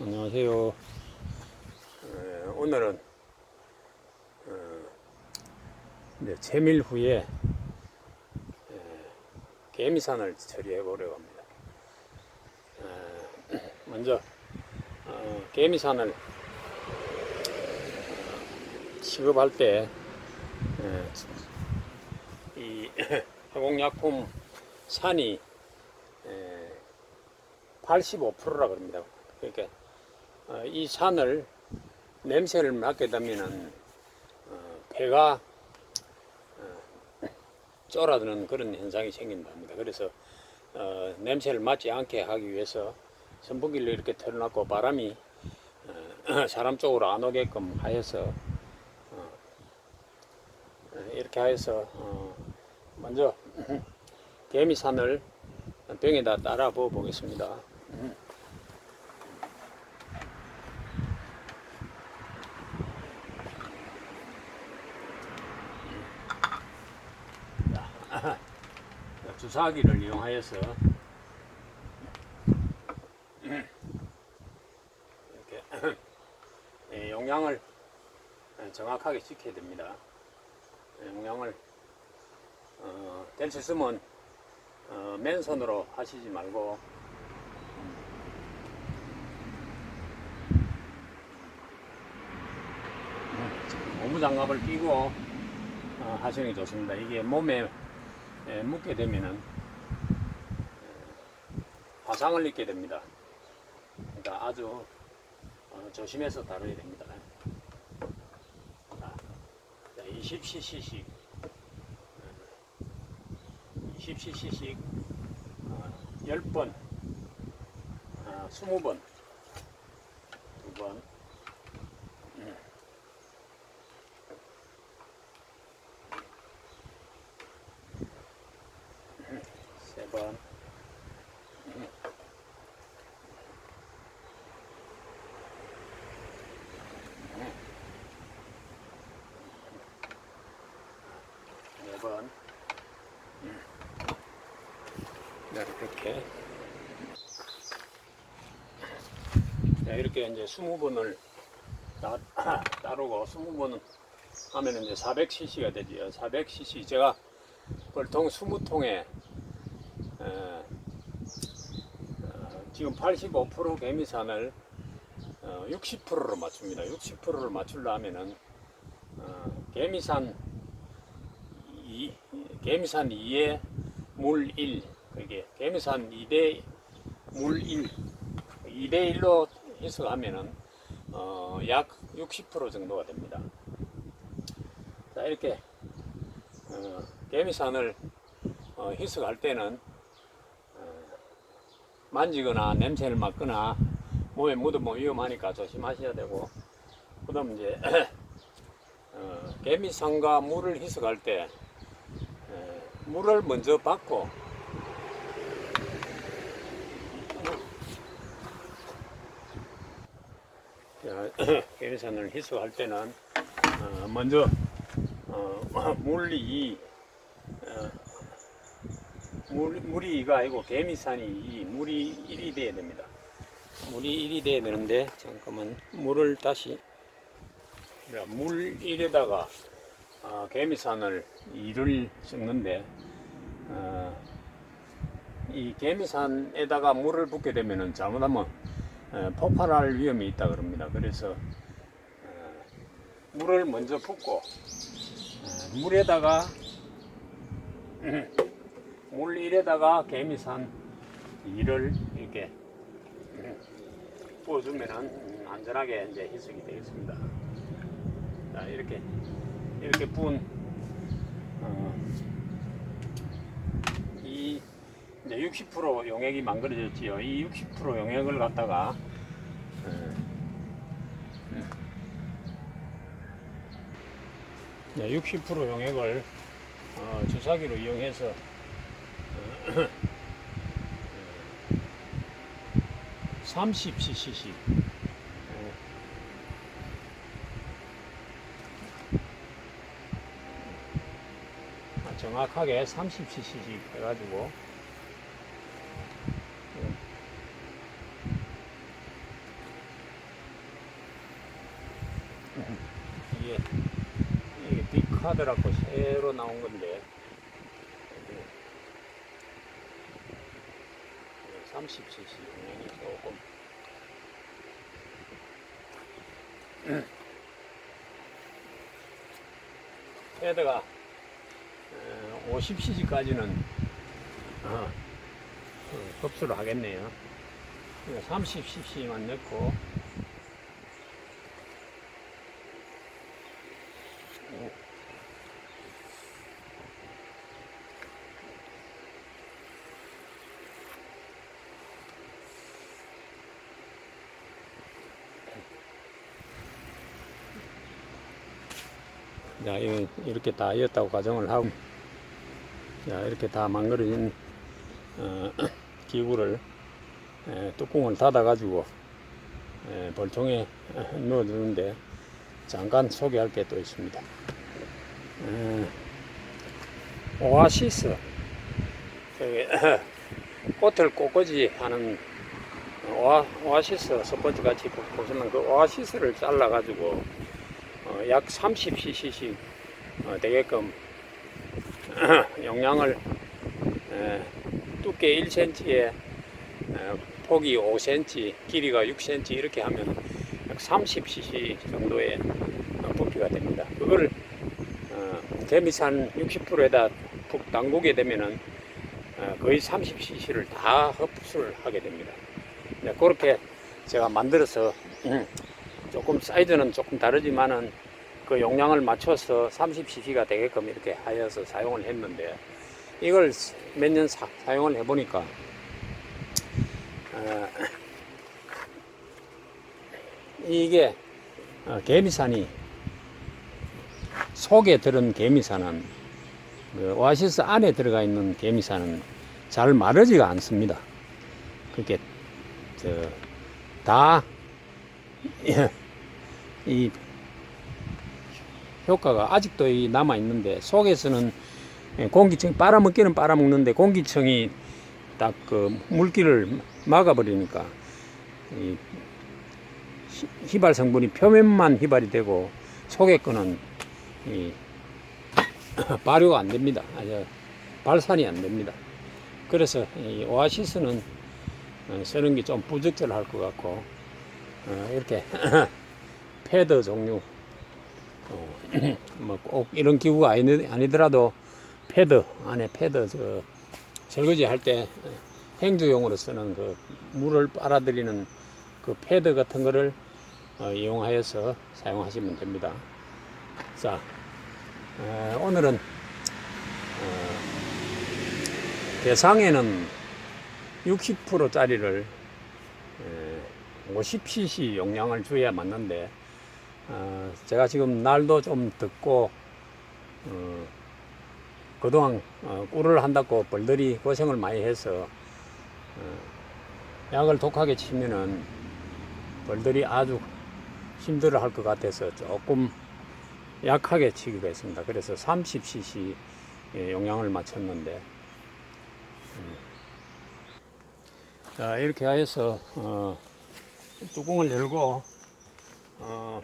안녕하세요. 어, 오늘은 어, 이제 채밀 후에 에, 개미산을 처리해 보려고 합니다. 어, 먼저 어, 개미산을 어, 취급할 때 이 화공약품 산이 85%라 그럽니다. 그러니까 어, 이 산을 냄새를 맡게 되면은 어, 폐가 어, 쫄아드는 그런 현상이 생긴답니다. 그래서 어, 냄새를 맡지 않게 하기 위해서 선풍기를 이렇게 틀어놨고 바람이 어, 사람 쪽으로 안 오게끔 하여서 어, 이렇게 하여서 어, 먼저 개미산을 병에다 따라 부어 보겠습니다. 주사기를 이용하여서 이렇게 예, 용량을 정확하게 지켜야 됩니다. 예, 용량을 어, 될수 있으면 어, 맨손으로 하시지 말고 음, 고무장갑을 끼고 어, 하시는 게 좋습니다. 이게 몸에 에, 묻게 되면은 에, 화상을 입게 됩니다. 그러니까 아주 어, 조심해서 다뤄야 됩니다. 자, 20cc씩 20cc씩 어, 10번, 어, 20번, 두 번, 음. 음, 세 번, 음. 음. 네 번. 네, 이렇게. 이제 20번을 따, 따르고 20번은 하면 이제 400cc가 되죠. 400cc. 제가 벌통 20통에 어, 어, 지금 85% 개미산을 어, 60%로 맞춥니다. 60%를 맞추려면은 어, 개미산 2, 개미산 2에 물 1, 그게 개미산 2대 물 1, 2대 1로 해석하면은 어, 약 60% 정도가 됩니다. 자 이렇게 어, 개미산을 어, 희석할 때는 어, 만지거나 냄새를 맡거나 몸에 묻으면 위험하니까 조심하셔야 되고. 그 다음 이제 어, 개미산과 물을 희석할 때 에, 물을 먼저 받고 자, 개미산을 희석할 때는 어, 먼저 어, 물이 어, 물, 물이 2가 아니고 개미산이 2, 물이 1이 돼야 됩니다. 물이 1이 돼야 되는데 잠깐만 물을 다시 자, 물 1에다가 어, 개미산을 2를 섞는데 어, 이 개미산에다가 물을 붓게 되면은 잘못하면 어, 폭발할 위험이 있다 그럽니다. 그래서 어, 물을 먼저 붓고 어, 물에다가 물 1에다가 개미산 2를 이렇게 부어주면은 안전하게 이제 희석이 되겠습니다. 자 이렇게 이렇게 부은 어, 이 이제 60% 용액이 만들어졌지요. 이 60% 용액을 갖다가 어, 네, 60% 용액을 어, 주사기로 이용해서 어, 30cc씩 정확하게 30cc씩 해가지고. 이게 이게 빅카드라고 새로 나온 건데 30cc 용량이 조금 헤드가 50cc까지는 어, 흡수를 하겠네요. 30cc만 넣고 자, 이렇게 다 이었다고 가정을 하고, 자, 이렇게 다 망그러진, 어, 기구를, 에, 뚜껑을 닫아가지고, 에, 벌통에 넣어두는데, 잠깐 소개할 게 또 있습니다. 에, 오아시스, 저기, 꽃을 꽃꽂이 하는 오아, 오아시스 스포츠 같이 보- 보시면 그 오아시스를 잘라가지고, 어, 약 30cc씩 어, 되게끔 용량을 에, 두께 1cm에 폭이 5cm, 길이가 6cm 이렇게 하면 약 30cc 정도의 어, 부피가 됩니다. 그걸 어, 개미산 60%에다 푹 담그게 되면은 어, 거의 30cc를 다 흡수를 하게 됩니다. 네, 그렇게 제가 만들어서 음, 조금 사이즈는 조금 다르지만은 그 용량을 맞춰서 30cc가 되게끔 이렇게 하여서 사용을 했는데 이걸 몇 년 사용을 해보니까 어, 이게 어, 개미산이 속에 들은 개미산은 그 오아시스 안에 들어가 있는 개미산은 잘 마르지가 않습니다. 그게 다 이 효과가 아직도 이 남아 있는데 속에서는 공기층 빨아먹기는 빨아먹는데 공기층이 딱 그 물기를 막아버리니까 이 히- 휘발 성분이 표면만 휘발이 되고 속에 거는 이 발효가 안 됩니다. 발산이 안 됩니다. 그래서 이 오아시스는 어, 쓰는 게 좀 부적절할 것 같고 어, 이렇게 패드 종류 뭐꼭 이런 기구가 아니, 아니더라도 패드 안에 패드 저 설거지 할 때 행주용으로 쓰는 그 물을 빨아들이는 그 패드 같은 거를 어, 이용하여서 사용하시면 됩니다. 자 에, 오늘은 어, 대상에는 60%짜리를 50cc 용량을 줘야 맞는데 어, 제가 지금 날도 좀 덥고 어, 그동안 어, 꿀을 한다고 벌들이 고생을 많이 해서 어, 약을 독하게 치면은 벌들이 아주 힘들어 할 것 같아서 조금 약하게 치기로 했습니다. 그래서 30cc 의 용량을 맞췄는데 음. 자 이렇게 해서 어, 뚜껑을 열고 어,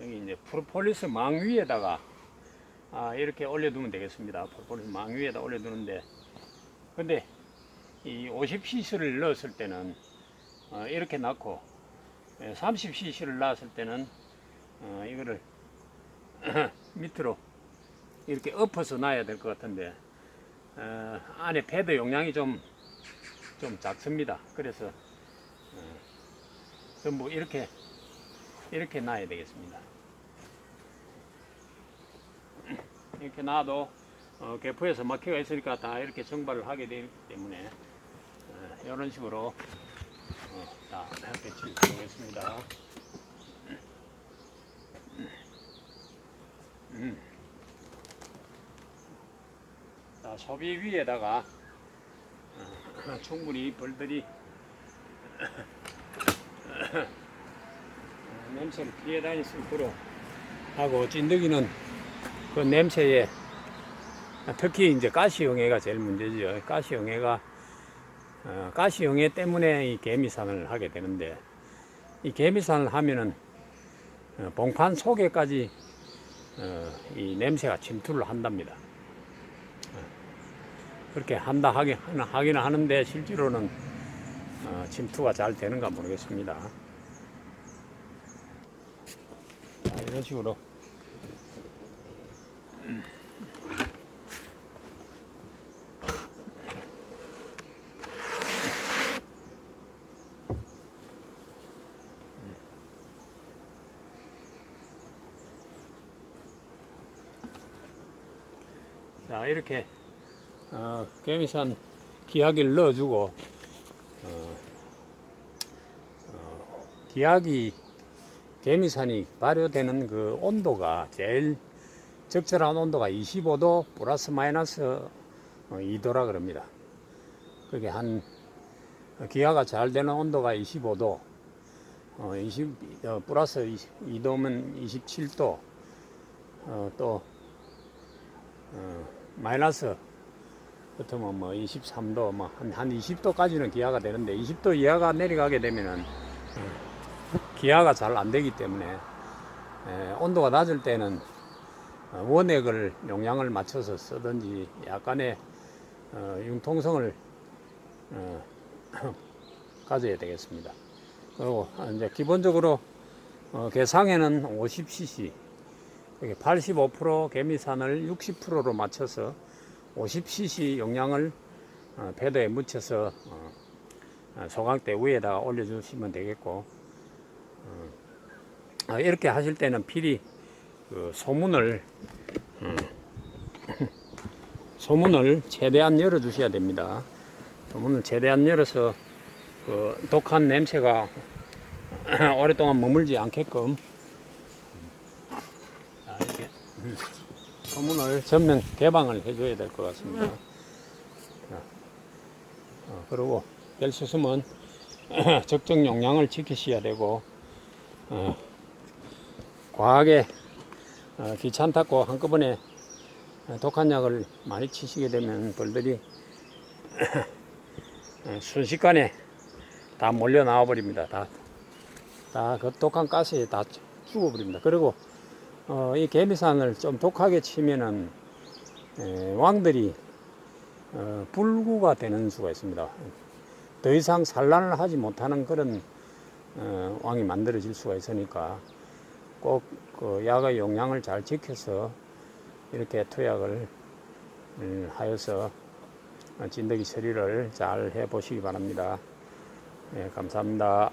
여기 이제 프로폴리스 망 위에다가 아, 이렇게 올려두면 되겠습니다. 프로폴리스 망 위에다 올려두는데 근데 이 50cc를 넣었을 때는 어, 이렇게 넣고 30cc를 넣었을 때는 어, 이거를 밑으로 이렇게 엎어서 놔야 될 것 같은데 어, 안에 패드 용량이 좀, 좀 작습니다. 그래서 어, 전부 이렇게 이렇게 놔야 되겠습니다. 이렇게 놔도 어, 개포에서 막혀가 있으니까 다 이렇게 정발을 하게 되기 때문에 어, 이런 식으로 어, 다 이렇게 치우겠습니다. 음. 자, 소비 위에다가 어, 충분히 벌들이 어, 냄새를 피해 다닐 수 있도록 하고 찐득이는 그 냄새에 특히 이제 가시형해가 제일 문제죠. 가시형해가 어, 가시영해 때문에 이 개미산을 하게 되는데 이 개미산을 하면은 어, 봉판 속에까지 어, 이 냄새가 침투를 한답니다. 어, 그렇게 한다 하긴, 하긴 하는데 실제로는 어, 침투가 잘 되는가 모르겠습니다. 자, 이런 식으로 자 이렇게 어, 개미산 기하기를 넣어주고 어, 어, 기하기 개미산이 발효되는 그 온도가 제일 적절한 온도가 25도 플러스 마이너스 어, 2도라 그럽니다. 그게 한 기하가 잘 되는 온도가 25도, 어, 20, 어, 플러스 2도면 27도, 어, 또 어, 마이너스 붙으면 뭐 23도 뭐 한 한 20도까지는 기하가 되는데 20도 이하가 내려가게 되면은 어, 기하가 잘 안 되기 때문에 에, 온도가 낮을 때는 어, 원액을 용량을 맞춰서 쓰든지 약간의 어, 융통성을 어, 가져야 되겠습니다. 그리고 이제 기본적으로 어, 개상에는 50cc 이게 85% 개미산을 60%로 맞춰서 50cc 용량을 어, 패드에 묻혀서 어, 어, 소각대 위에다가 올려주시면 되겠고 이렇게 하실 때는 필히 그 소문을 어, 소문을 최대한 열어 주셔야 됩니다. 소문을 최대한 열어서 그 독한 냄새가 오랫동안 머물지 않게끔 자, 이렇게 소문을 전면 개방을 해줘야 될 것 같습니다. 자, 어, 그리고 벨수스은 적정 용량을 지키셔야 되고 어, 과하게 어, 귀찮다고 한꺼번에 독한 약을 많이 치시게 되면 벌들이 어, 순식간에 다 몰려 나와 버립니다. 다, 다 그 독한 가스에 다 죽어 버립니다. 그리고 어, 이 개미산을 좀 독하게 치면은 에, 왕들이 어, 불구가 되는 수가 있습니다. 더 이상 산란을 하지 못하는 그런 어, 왕이 만들어질 수가 있으니까 꼭그 약의 용량을 잘 지켜서 이렇게 투약을 음, 하여서 진드기 처리를 잘 해보시기 바랍니다. 예, 감사합니다.